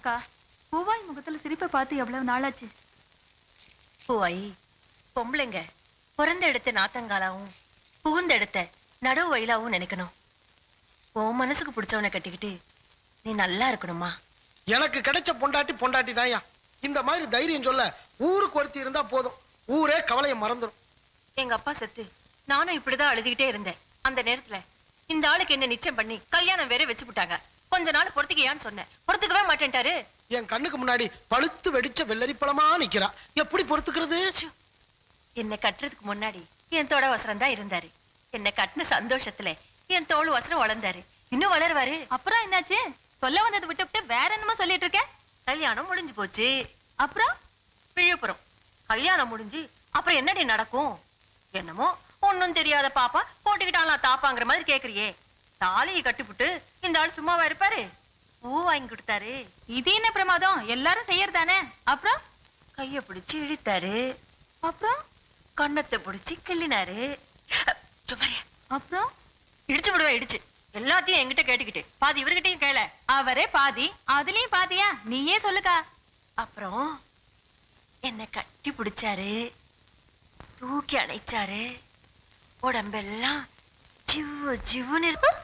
அக்கா பூவாய் முகத்துல சிரிப்பை பார்த்து எவ்வளவு நாளாச்சு? பூவாயி பொம்பளைங்க பிறந்த எடுத்த நாத்தங்காலாவும் புகுந்த எடுத்த நடுவு வயலாவும் நினைக்கணும். உன் மனசுக்கு பிடிச்சவனை கட்டிக்கிட்டு நீ நல்லா இருக்கணுமா? எனக்கு கிடைச்ச பொண்டாட்டி பொண்டாட்டி தான்யா இந்த மாதிரி தைரியம் சொல்ல ஊருக்கு ஒருத்தி இருந்தா போதும். ஊரே கவலையை மறந்துடும் எங்க அப்பா செத்து நானும் இப்படிதான் அழுதுகிட்டே இருந்தேன். அந்த நேரத்துல இந்த ஆளுக்கு என்ன நிச்சயம் பண்ணி கல்யாணம் வேற வச்சு விட்டாங்க கொஞ்ச நாள் பொறுத்துக்கியான்னு சொன்னேன். பொறுத்துக்கவே மாட்டேன்ட்டாரு. என் கண்ணுக்கு முன்னாடி பழுத்து வெடிச்ச வெள்ளரி பழமா நிக்கிறா. எப்படி பொறுத்துக்கிறது. என்னை கட்டுறதுக்கு முன்னாடி என் தோட வசரம் தான் இருந்தாரு. என்னை கட்டின சந்தோஷத்துல என் தோல் வசரம் வளர்ந்தாரு. இன்னும் வளருவாரு. அப்புறம் என்னாச்சு? சொல்ல வந்ததை விட்டு விட்டு வேற என்னமோ சொல்லிட்டு இருக்க? கல்யாணம் முடிஞ்சு போச்சு. அப்புறம்? விழுப்புரம். கல்யாணம் முடிஞ்சு அப்புறம் என்னடி நடக்கும்? என்னமோ ஒண்ணும் தெரியாத பாப்பா போட்டுக்கிட்டாலாம் தாப்பாங்கிற மாதிரி கேக்குறியே. தாலியை கட்டிப்புட்டு இந்த ஆள் சும்மாவா இருப்பாரு? பூ வாங்கி கொடுத்தாரு. இது என்ன பிரமாதம்? எல்லாரும் செய்யறதானே அப்புறம்? கைய பிடிச்சு இழுத்தாரு. அப்புறம்? கண்ணத்தை பிடிச்சு கிள்ளினாரு. அப்புறம்? இடிச்சு விடுவேன் இடிச்சு. எல்லாத்தையும் என்கிட்ட கேட்டுக்கிட்டு. பாதி இவர்கிட்டயும் கேள. அவரே பாதி. அதுலயும் பாதியா? நீயே சொல்லுக்கா. அப்புறம் என்னை கட்டி பிடிச்சாரு. தூக்கி அணைச்சாரு. உடம்பெல்லாம் ஜிவ்வு ஜிவ்வுன்னு இருக்கு.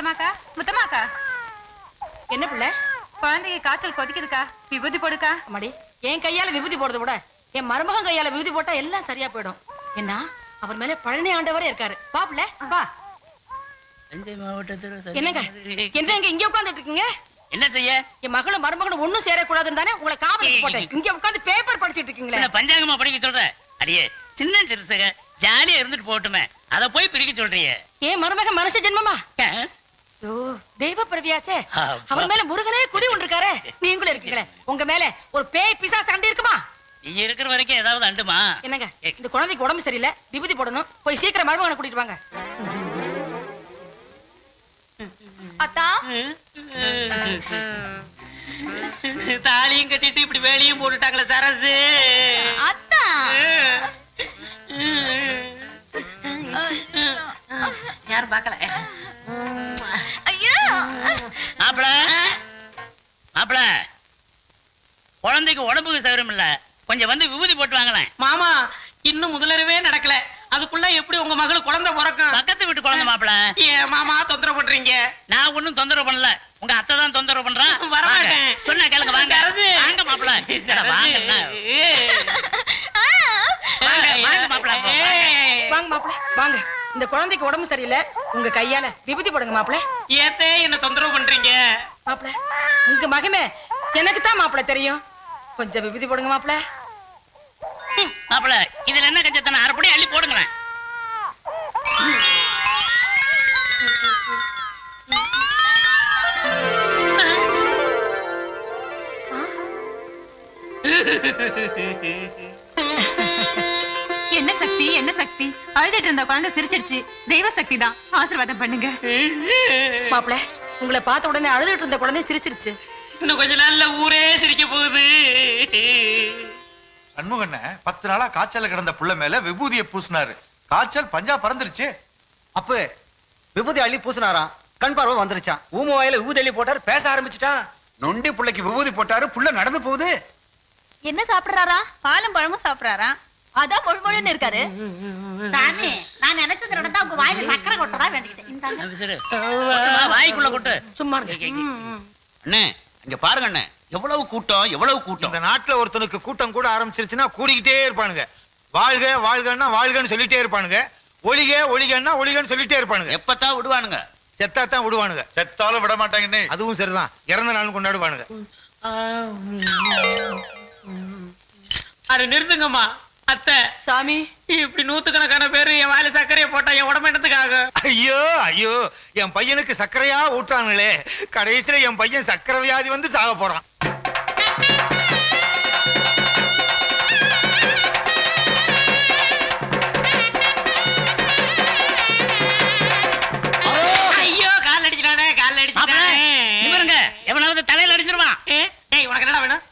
முத்தமாக்கா முத்தமாக்கா? என்ன பிள்ளை? குழந்தைக்கு காய்ச்சல் கொதிக்குதுக்கா? விபூதி போடுக்கா? அம்மாடி என் கையால விபூதி போடுறத விட என் மருமகன் கையால விபூதி போட்டா எல்லாம் சரியா போயிடும். என்ன அவர் மேல பழனி ஆண்டவரே இருக்காரு. வா புள்ள வா. தஞ்சை மாவட்டத்தில் என்னங்க? என்ன இங்க இங்க உட்கார்ந்துட்டு இருக்கீங்க? என்ன செய்ய? என் மகளும் மருமகனும் ஒண்ணும் சேரக்கூடாதுன்னு தானே உங்களை காவலுக்கு போட்டேன். இங்க உட்கார்ந்து பேப்பர் படிச்சிட்டு இருக்கீங்களே. பஞ்சாங்கமா படிக்க சொல்ற? அடியே சின்ன சிறுசுக ஜாலியா இருந்துட்டு போகட்டுமே. அத போய் பிரிக்க சொல்றியே. ஏன் மருமகன் மனுஷ ஜென்மமா? தெய்வ பிரவியாச்சே. அவர் மேல முருகனே குடி ஒன்றிருக்காரு. நீங்களும் இருக்கீங்களே. உங்க மேல ஒரு பேய் பிசா சண்டை இருக்குமா? நீ இருக்கிற வரைக்கும் ஏதாவது அண்டுமா? என்னங்க இந்த குழந்தைக்கு உடம்பு சரியில்லை. விபூதி போடணும். போய் சீக்கிரம் மருமகனை கூட்டிட்டு வாங்க. அத்தா. தாலியும் கட்டிட்டு இப்படி வேலையும் போட்டுட்டாங்களே சரசு. அத்தா. யாரும் பார்க்கல. மாப்பிள. குழந்தைக்கு உடம்புக்கு சௌகரியம் இல்ல. கொஞ்சம் வந்து விபூதி போட்டு வாங்களேன். மாமா இன்னும் முதலரவே நடக்கல. அதுக்குள்ள எப்படி உங்க மகள் குழந்தை பிறக்கும்? பக்கத்து வீட்டு குழந்தை மாப்பிள. மாமா தொந்தரவு பண்றீங்க? நான் ஒண்ணும் தொந்தரவு பண்ணல. உங்க அத்தை தான் தொந்தரவு பண்றா. வரமாட்டேன். வாங்க. சொன்னா கேளுங்க வாங்க. வாங்க மாப்பிள. வாங்க, வாங்க மாப்பிள இந்த குழந்தைக்கு உடம்பு சரியில்லை. உங்க கையால விபூதி போடுங்க மாப்பிள. ஏத்தே என்ன தொந்தரவு பண்றீங்க? மாப்பிள உங்க மகமே எனக்கு தான் மாப்பிள தெரியும். கொஞ்சம் விபூதி போடுங்க மாப்பிள. மாப்பிள இதுல என்ன கஞ்சத்தன அரைப்படி அள்ளி போடுங்களேன். சக்தி. அழுதுட்டு இருந்த குழந்தை சிரிச்சிடுச்சு. தெய்வ சக்தி தான். ஆசீர்வாதம் பண்ணுங்க. மாப்பிள உங்களை பார்த்த உடனே அழுதுட்டு இருந்த குழந்தை சிரிச்சிருச்சு. இன்னும் கொஞ்ச நாள்ல ஊரே சிரிக்க போகுது. சண்முகண்ண பத்து நாளா காய்ச்சல்ல கிடந்த புள்ள மேல விபூதியை பூசினாரு. காய்ச்சல் பஞ்சா பறந்துருச்சு. அப்ப விபூதி அள்ளி பூசினாராம். கண் பார்வை வந்துருச்சான் ஊம வாயில விபூதி அள்ளி போட்டாரு பேச ஆரம்பிச்சுட்டான். நொண்டி புள்ளைக்கு விபூதி போட்டாரு புள்ள நடந்து போகுது. என்ன சாப்பிடுறாரா? பாலும் பழமும் சாப்பிடுறாரா? அதான் முழு முழுன்னு இருக்காரு. சாமி நான் நினைச்சது நடந்தா உங்க வாயில சக்கரை கொட்டதா வேண்டிக்கிட்டேன். வாய்க்குள்ள கொட்டு. சும்மா அண்ணே இங்க பாருங்க அண்ணே. எவ்வளவு கூட்டம் எவ்வளவு கூட்டம். இந்த நாட்டுல ஒருத்தனுக்கு கூட்டம் கூட ஆரம்பிச்சிருச்சுன்னா கூடிக்கிட்டே இருப்பானுங்க. வாழ்க வாழ்கன்னா வாழ்கன்னு சொல்லிட்டே இருப்பானுங்க. ஒளிக ஒளிகன்னா ஒளிகன்னு சொல்லிட்டே இருப்பானுங்க. எப்பத்தான் விடுவானுங்க? செத்தாத்தான் விடுவானுங்க. செத்தாலும் விட மாட்டாங்கண்ணே அதுவும் சரிதான். இறந்த நாள் கொண்டாடுவானுங்க. அது நிறுத்துங்கம்மா. அத்தை. சாமி. இப்படி நூத்துக்கணக்கான பேரு என் வாயில சர்க்கரையை போட்டா என் உடம்பு என்னத்துக்காக? ஐயோ ஐயோ. என் பையனுக்கு சர்க்கரையா ஊட்டுறானுங்களே கடைசியில என் பையன் சர்க்கரை வியாதி வந்து சாக போறான்.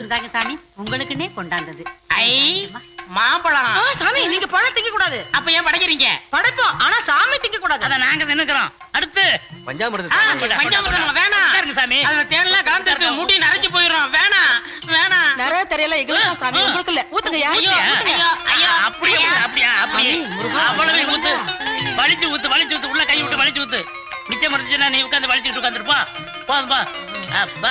இந்தாங்க சாமி உங்களுக்குன்னே கொண்டாந்தது. ஐ மாம்பழம். ஆ, சாமி நீங்க பழம் திங்க கூடாது அப்ப ஏன் படைக்கிறீங்க? படைப்போம் ஆனா சாமி திங்க கூடாது அத நாங்க தின்னுக்கிறோம். அடுத்து. பஞ்சாமிரதம். பஞ்சாமிர்தம் வேணாம். உட்காருங்க சாமி. அதுல முடி நரைச்சு போயிடும். வேணாம் வேணாம். நிறைய தெரியல எங்களுக்கு சாமி? உங்களுக்கு இல்ல ஊத்துங்க ஐயோ, ஐயோ, ஐயோ, அப்படியே அப்படியே அப்படியே. அவ்வளவு ஊத்து. வலிச்சு ஊத்து வலிச்சு ஊத்து. உள்ள கை விட்டு வலிச்சு ஊத்து. மிச்சம் முடிஞ்சுன்னா நீ உட்காந்து வலிச்சுட்டு உட்காந்துருப்பா போதும்பா அப்பா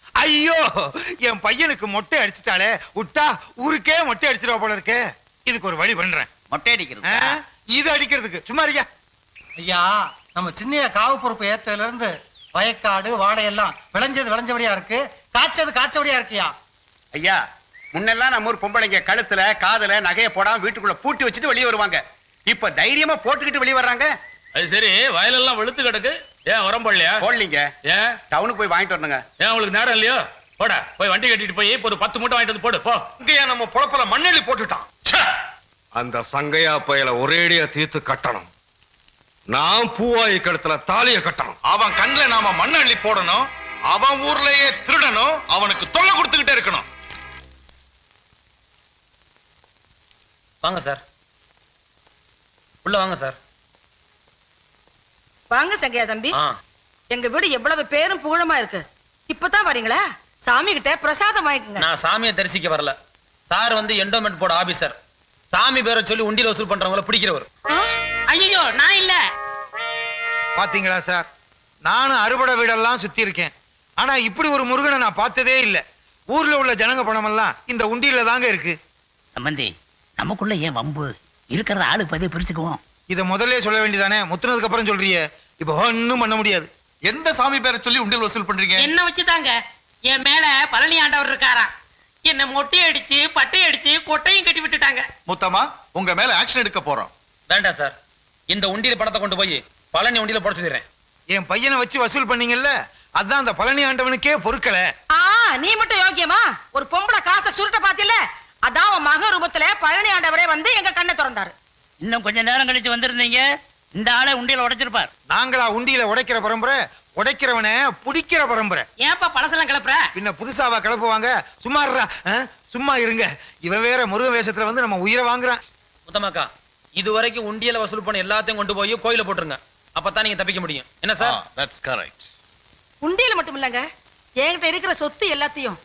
ஐயோ என் பையனுக்கு மொட்டை அடிச்சுட்டாளே விட்டா ஊருக்கே மொட்டை அடிச்சிருவா போல இருக்கே. இதுக்கு ஒரு வழி பண்றேன். மொட்டை? அடிக்கிறது? இது அடிக்கிறதுக்கு. சும்மாரியா ஐயா நம்ம சின்னையா காவு பொறுப்பு ஏத்ததுல இருந்து வயக்காடு வாழையெல்லாம் விளைஞ்சது விளைஞ்சபடியா இருக்கு. காய்ச்சது காய்ச்சபடியா இருக்கியா? ஐயா முன்னெல்லாம் நம்ம ஊர் பொம்பளைங்க கழுத்துல காதுல நகைய போடாம வீட்டுக்குள்ள பூட்டி வச்சுட்டு வெளியே வருவாங்க. இப்ப தைரியமா போட்டுக்கிட்டு வெளியே வர்றாங்க. அது சரி வயலெல்லாம் வெளுத்து கிடக்கு. ஏன் உரம்படலையா போடலீங்க. ஏன் டவுனுக்கு போய் வாங்கிட்டு வரணுங்க. ஏன் உங்களுக்கு நேரம் இல்லையோ? போட போய் வண்டி கட்டிட்டு போய் இப்போ ஒரு பத்து மூட்டை வாங்கிட்டு வந்து போடு போ. இங்கேயா நம்ம பொழப்புல மண்ணெளி போட்டுட்டான். அந்த சங்கையா பயல ஒரேடியா தீர்த்து கட்டணும். நான் பூவாயி கழுத்துல தாலிய கட்டணும். அவன் கண்ணுல நாம மண்ணெளி போடணும். அவன் ஊர்லயே திருடணும். அவனுக்கு தொல்லை கொடுத்துக்கிட்டே இருக்கணும். வாங்க சார். உள்ள வாங்க சார். வாங்க சங்கையா தம்பி. எங்க வீடு எவ்வளவு பேரும் புகழமா இருக்கு. இப்பதான் வரீங்களா? சாமி கிட்ட பிரசாதம் வாங்கிக்கோங்க. நான் சாமியை தரிசிக்க வரல. சார் வந்து என்டோமெண்ட் போர்டு ஆபீசர் சாமி பேரை சொல்லி உண்டியில வசூல் பண்றவங்கள பிடிக்கிறவர். ஐயோ நான் இல்ல. பாத்தீங்களா சார்? நானும் அறுபடை வீடெல்லாம் சுத்தி இருக்கேன். ஆனா இப்படி ஒரு முருகனை நான் பார்த்ததே இல்ல. ஊர்ல உள்ள ஜனங்க பணமெல்லாம் இந்த உண்டியில தாங்க இருக்கு. சம்பந்தி நமக்குள்ள ஏன் வம்பு? இருக்கிற ஆளு பதிவு பிரிச்சுக்குவோம் இத முதல்ல சொல்ல வேண்டியதானே? முத்துனதுக்கு அப்புறம் சொல்றியே. இப்ப ஒண்ணும் பண்ண முடியாது. எந்த சாமி பேரை சொல்லி உண்டியல் வசூல் பண்றீங்க? என்ன வச்சுதாங்க? என் மேல பழனி ஆண்டவர் இருக்காராம். என்ன மொட்டை அடிச்சு பட்டை அடிச்சு கொட்டையும் கட்டி விட்டுட்டாங்க. முத்தமா உங்க மேல ஆக்ஷன் எடுக்க போறோம். வேண்டாம் சார். இந்த உண்டியில பணத்தை கொண்டு போய் பழனி உண்டியில போட சொல்லிடுறேன். என் பையனை வச்சு வசூல் பண்ணீங்கல்ல? அதான் அந்த பழனி ஆண்டவனுக்கே பொறுக்கல. ஆ நீ மட்டும் யோக்கியமா? ஒரு பொம்பளை காசை சுருட்ட பாத்தில அதான் உன் மக ரூபத்துல பழனி ஆண்டவரே வந்து எங்க கண்ணை திறந்தாரு. இன்னும் கொஞ்ச நேரம் கழிச்சு வந்திருந்தீங்க. இந்த ஆளை உண்டியல உடைச்சிருப்பார். நாங்களா உண்டியில உடைக்கிற பரம்பரை உடைக்கிறவனை புடிக்கிற பரம்பரை. ஏன்பா பழசெல்லாம் கிளப்புற? பின்ன புதுசாவா கிளப்புவாங்க. சும்மா இருடா, ஆ? சும்மா இருங்க. இவன் வேற முருக வேஷத்துல வந்து நம்ம உயிரை வாங்குறான். முத்தமாக்கா இது வரைக்கும் உண்டியல வசூல் பண்ண எல்லாத்தையும் கொண்டு போய் கோயில போட்டுருங்க. அப்பதான் நீங்க தப்பிக்க முடியும். என்ன சார்? தட்ஸ் கரெக்ட் உண்டியல மட்டும் இல்லங்க. என்கிட்ட இருக்கிற சொத்து எல்லாத்தையும்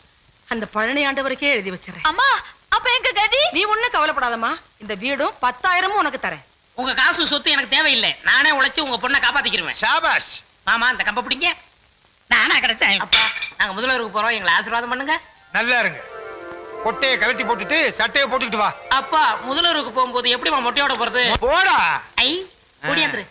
அந்த பழனி ஆண்டவருக்கே எழுதி வச்சிடறேன். அம்மா அப்ப எங்க கதி? நீ ஒண்ணும் கவலைப்படாதம்மா. இந்த வீடும் பத்தாயிரமும் உனக்கு தரேன். உங்க காசு சொத்து எனக்கு தேவையில்லை. நானே உழைச்சு உங்க பொண்ணை காப்பாத்திக்கிருவேன். ஷாபாஷ். மாமா இந்த கம்ப பிடிங்க. நானா கிடைச்சேன். அப்பா. நாங்க முதல்வருக்கு போறோம். எங்களை ஆசீர்வாதம் பண்ணுங்க. நல்லா இருங்க. கொட்டையை கழட்டி போட்டுட்டு சட்டையை போட்டுக்கிட்டு வா. அப்பா முதல்வருக்கு போகும்போது எப்படிமா மொட்டையோட போறது? போடா. ஐ ஓடியாந்துரு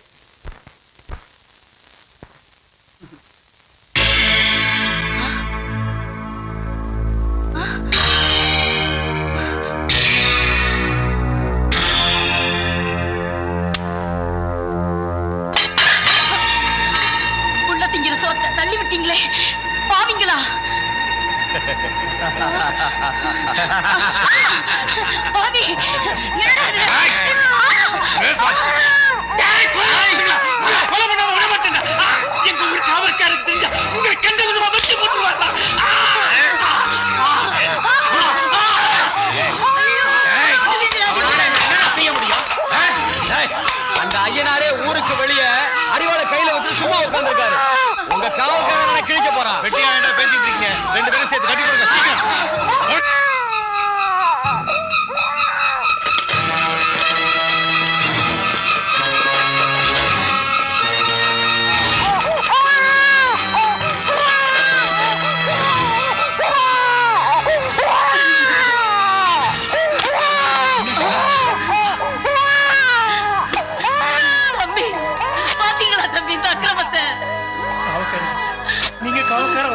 தள்ளி விட்டீங்களே பாவிங்களா பாவி என்னடா இது? விட மாட்டேன் எங்க ஊர் காவல்காரன் தெரிஞ்சா உங்களை கண்ட விதமா வச்சு போட்டுருவாங்க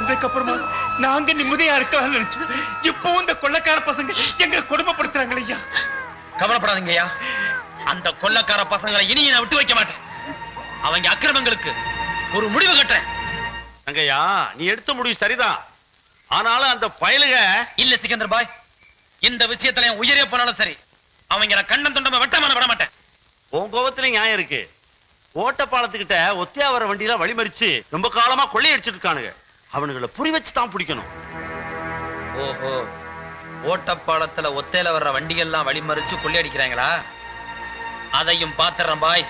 வந்ததுக்கு அப்புறமா நாங்க நிம்மதியா இருக்கலாம்னு நினைச்சோம் இப்போ இந்த கொள்ளக்கார பசங்க எங்க கொடுமைப்படுத்துறாங்க ஐயா. கவலைப்படாதீங்க ஐயா அந்த கொள்ளக்கார பசங்களை இனி நான் விட்டு வைக்க மாட்டேன். அவங்க அக்கிரமங்களுக்கு ஒரு முடிவு கட்டுறேன். அங்கய்யா நீ எடுத்த முடிவு சரிதான். ஆனாலும் அந்த பயலுக இல்ல சிக்கந்தர் பாய். இந்த விஷயத்துல என் உயிரே போனாலும் சரி. அவங்கள கண்ணன் துண்டமா வெட்டாம விட மாட்டேன் உன் கோபத்துல நியாயம் இருக்கு. ஓட்டப்பாலத்துக்கிட்ட ஒத்தையா வர வண்டியில வழிமறிச்சு ரொம்ப காலமா கொள்ளையடிச்சிட்டு இருக்கானுங்க. அவனுங்களை புரி வச்சு தான் பிடிக்கணும். ஓஹோ ஓட்டப்பாலத்துல ஒத்தையில வர்ற வண்டிகள்லாம் வழிமறிச்சு கொள்ளையடிக்கிறாங்களா? அதையும் பாத்துறேன் பாய்.